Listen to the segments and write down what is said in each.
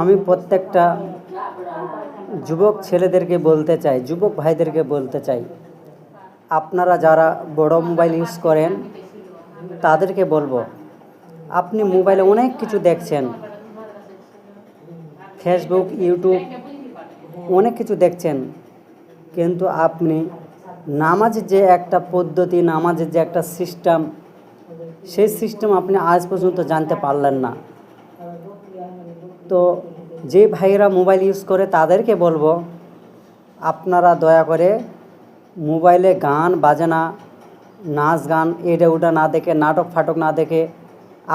আমি প্রত্যেকটা যুবক ছেলেদেরকে বলতে চাই, যুবক ভাইদেরকে বলতে চাই, আপনারা যারা বড় মোবাইল ইউজ করেন, তাদেরকে বলব, আপনি মোবাইলে অনেক কিছু দেখছেন ফেসবুক ইউটিউব অনেক কিছু দেখছেন, কিন্তু আপনি নামাজের যে একটা পদ্ধতি, নামাজের যে একটা সিস্টেম সেই সিস্টেম আপনি আজ পর্যন্ত জানতে পারলেন না। তো যে ভাইয়েরা মোবাইল ইউজ করে তাদেরকে বলব, আপনারা দয়া করে মোবাইলে গান বাজনা নাচ গান এটা ওটা না দেখে, নাটক ফাটক না দেখে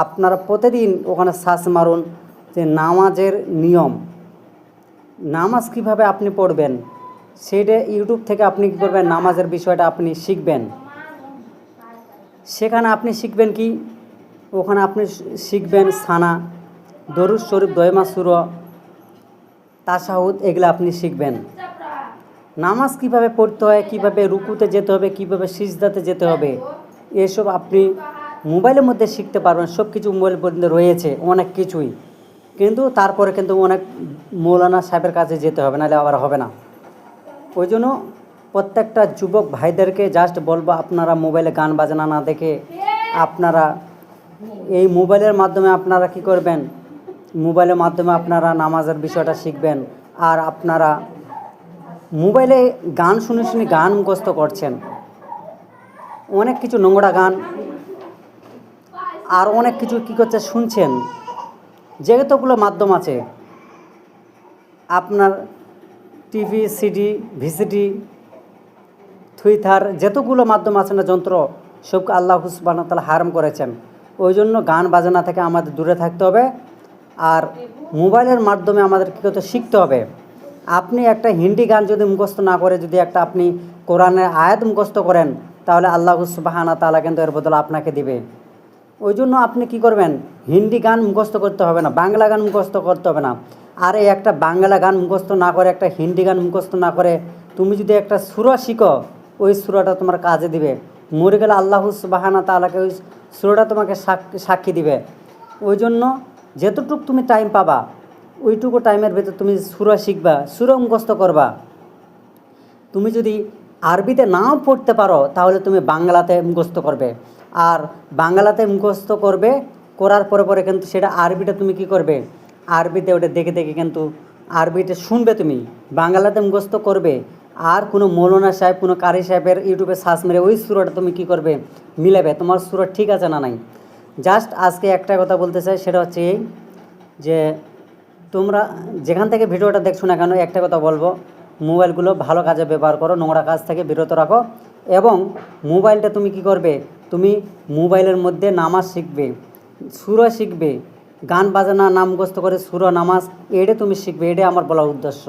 আপনারা প্রতিদিন ওখানে সার্চ মারুন যে নামাজের নিয়ম। নামাজ কীভাবে আপনি পড়বেন, সেটা ইউটিউব থেকে আপনি কী করবেন, নামাজের বিষয়টা আপনি শিখবেন। সেখানে আপনি শিখবেন কি? ওখানে আপনি শিখবেন সানা। দরুদ শরীফ দয়মা সুর তাসাহুদ এগুলো আপনি শিখবেন। নামাজ কীভাবে পড়তে হয়, কীভাবে রুকুতে যেতে হবে, কীভাবে সিজদাতে যেতে হবে, এসব আপনি মোবাইলের মধ্যে শিখতে পারবেন সব কিছু মোবাইলের মধ্যে রয়েছে, অনেক কিছুই। কিন্তু তারপরে কিন্তু অনেক মৌলানা সাহেবের কাছে যেতে হবে, নাহলে আবার হবে না। ওই জন্য প্রত্যেকটা যুবক ভাইদেরকে জাস্ট বলব, আপনারা মোবাইলে গান বাজনা না দেখে, আপনারা এই মোবাইলের মাধ্যমে আপনারা কি করবেন মোবাইলের মাধ্যমে আপনারা নামাজের বিষয়টা শিখবেন আর আপনারা মোবাইলে গান শুনে শুনে গান মুখস্থ করছেন। অনেক কিছু নোংরা গান আর অনেক কিছু কী করছে শুনছেন। যেহেতুগুলো মাধ্যম আছে, আপনার টিভি, সিডি, ভিসিডি, থুইথার, যতগুলো মাধ্যম আছে না যন্ত্র, সবকে আল্লাহ হুসবান তালা হারাম করেছেন। ওই জন্য গান বাজনা থেকে আমাদের দূরে থাকতে হবে। আর মোবাইলের মাধ্যমে আমাদের কী করতে শিখতে হবে। আপনি একটা হিন্দি গান যদি মুখস্থ না করে, যদি একটা আপনি কোরআনের আয়াত মুখস্থ করেন, তাহলে আল্লাহ সুবাহানা তালা কিন্তু এর বদলে আপনাকে দিবে। ওই জন্য আপনি কি করবেন? হিন্দি গান মুখস্থ করতে হবে না, বাংলা গান মুখস্থ করতে হবে না। আর এই একটা বাংলা গান মুখস্থ না করে, একটা হিন্দি গান মুখস্থ না করে, তুমি যদি একটা সুরা শিখো, ওই সুরাটা তোমার কাজে দিবে। মরে গেলে আল্লাহ সুবাহানা তালাকে ওই সুরাটা তোমাকে সাক- সাক্ষী দিবে। ওই জন্য যতটুকু তুমি টাইম পাবা, ওইটুকু টাইমের ভেতর তুমি সুরা শিখবা সুরা মুখস্থ করবা। তুমি যদি আরবিতে নাও পড়তে পারো, তাহলে তুমি বাংলাতে মুখস্থ করবে। আর বাংলাতে মুখস্থ করবে, করার পরে পরে কিন্তু সেটা আরবিটা তুমি কি করবে? আরবিতে ওটা দেখে দেখে কিন্তু আরবিতে শুনবে তুমি। বাংলাতে মুখস্থ করবে। আর কোনো মৌলানা সাহেব, কোনো কারি সাহেবের ইউটিউবে সার্চ মেরে ওই সুরাটা তুমি কি করবে? মিলাবে, তোমার সুরা ঠিক আছে না নাই? জাস্ট আজকে একটা কথা বলতে চাই, সেটা হচ্ছে এই যে তোমরা যেখান থেকে ভিডিওটা দেখছ না কেন, একটা কথা বলব, মোবাইলগুলো ভালো কাজে ব্যবহার করো, নোংরা কাজ থেকে বিরত রাখো এবং মোবাইলটা তুমি কি করবে? তুমি মোবাইলের মধ্যে নামাজ শিখবে, সুরা শিখবে, গান বাজানা নাম মুখস্থ করে সুরা, নামাজ এটা তুমি শিখবে এটাই আমার বলার উদ্দেশ্য।